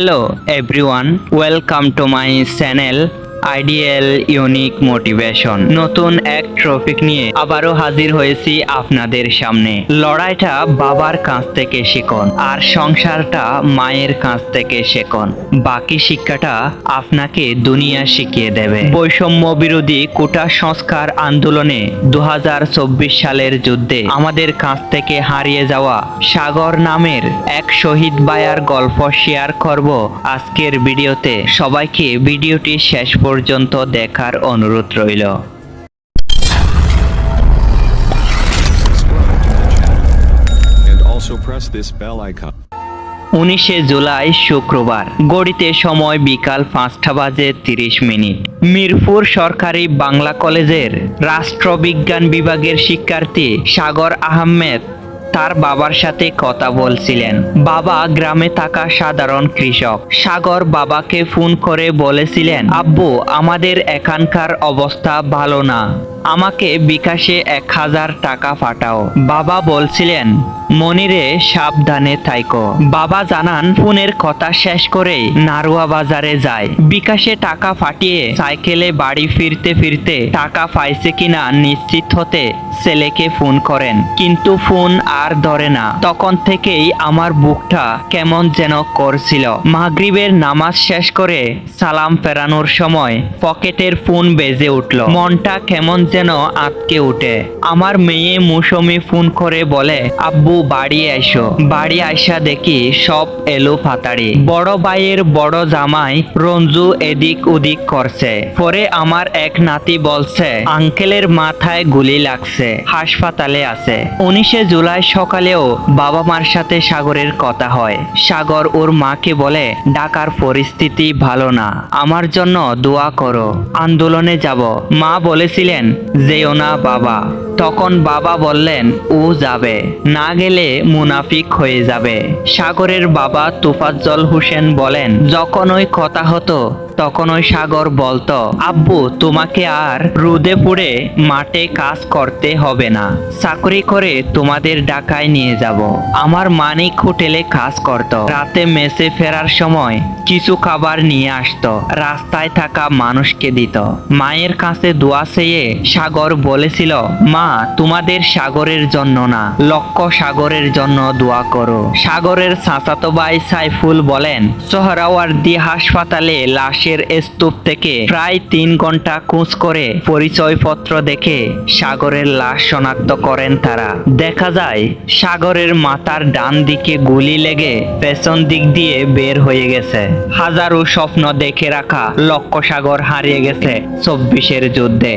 Hello everyone welcome to my channel ideal unique motivation, নতুন এক trophic নিয়ে আবারও হাজির হয়েছি আপনাদের সামনে। লড়াইটা বাবার কাছ থেকে শেখুন আর সংসারটা মায়ের কাছ থেকে শেখুন। বাকি শিক্ষাটা আপনাকে দুনিয়া শিখিয়ে দেবে। বৈষম্য বিরোধী কোটা সংস্কার আন্দোলনে দু হাজার চব্বিশ সালের যুদ্ধে আমাদের কাছ থেকে হারিয়ে যাওয়া সাগর নামের এক শহীদ বায়ার গল্প শেয়ার করব আজকের ভিডিওতে। সবাইকে ভিডিওটি শেষ পর্যন্ত দেখার অনুরোধ রইল. উনিশে জুলাই শুক্রবার গড়িতে সময় বিকাল পাঁচটা বাজে তিরিশ মিনিট মিরপুর সরকারি বাংলা কলেজের রাষ্ট্রবিজ্ঞান বিভাগের শিক্ষার্থী সাগর আহমেদ তার বাবার সাথে কথা বলছিলেন। বাবা গ্রামে থাকা সাধারণ কৃষক। সাগর বাবাকে ফোন করে বলেছিলেন, আব্বু, আমাদের এখানকার অবস্থা ভালো না। আমাকে বিকাশে এক হাজার টাকা পাঠাও। বাবা বলছিলেন, মনিরে, সাবধানে থাইকো। বাবা জানান, ফোনের কথা শেষ করেই নারুয়া বাজারে যায় বিকাশে টাকা ফাটিয়ে সাইকেলে বাড়ি ফিরতে ফিরতে টাকা পাইছে কিনা নিশ্চিত হতে ছেলেকে ফোন করেন। কিন্তু ফোন আর ধরে না। তখন থেকেই আমার বুকটা কেমন যেন করছিল। মাগরিবের নামাজ শেষ করে সালাম ফেরানোর সময় পকেটের ফোন বেজে উঠল। মনটা কেমন যেন আটকে উঠে। আমার মেয়ে মৌসুমি ফোন করে বলে, আব্বু, বাড়ি এসো। বাড়ি আইসা দেখি সব এলো ফাতাড়ি বড় ভাইয়ের বড় জামাই রঞ্জু এদিক ওদিক করছে। পরে আমার এক নাতি বলছে, আঙ্কেলের মাথায় গুলি লাগছে, হাসপাতালে আছে। উনিশে জুলাই সকালেও বাবা মার সাথে সাগরের কথা হয়। সাগর ওর মাকে বলে ঢাকার পরিস্থিতি ভালো না। আমার জন্য দোয়া করো। আন্দোলনে যাব। মা বলেছিলেন, যেও না বাবা। তখন বাবা বললেন, ও যাবে। না গেলে মুনাফিক হয়ে যাবে। সাগরের বাবা তুফাজ্জল হোসেন বলেন, যখন ওই কথা হতো, তখন ওই সাগর বলতো, আব্বু, তোমাকে আর রোদে পুড়ে মাঠে কাজ করতে হবে না। চাকরি করে তোমাদের ঢাকায় নিয়ে যাব। আমার মানিক হোটেলে কাজ করত। রাতে মেসে ফেরার সময় কিছু খাবার নিয়ে আসতো। রাস্তায় থাকা মানুষকে দিত। মায়ের কাছে দোয়া চেয়ে সাগর বলেছিল, মা তোমাদের সাগরের জন্য না, লক্ষ্য সাগরের জন্য দোয়া করো। সাগরের চাচাতো ভাই সাইফুল বলেন, সোহরাওয়ার্দী হাসপাতালে লাশের স্তূপ থেকে প্রায় তিন ঘণ্টা খোঁজ করে পরিচয়পত্র দেখে সাগরের লাশ শনাক্ত করেন তারা। দেখা যায়, সাগরের মাথার ডান দিকে গুলি লেগে পেছন দিক দিয়ে বের হয়ে গেছে। হাজারো স্বপ্ন দেখে রাখা লক্ষ্য সাগর হারিয়ে গেছে চব্বিশের যুদ্ধে।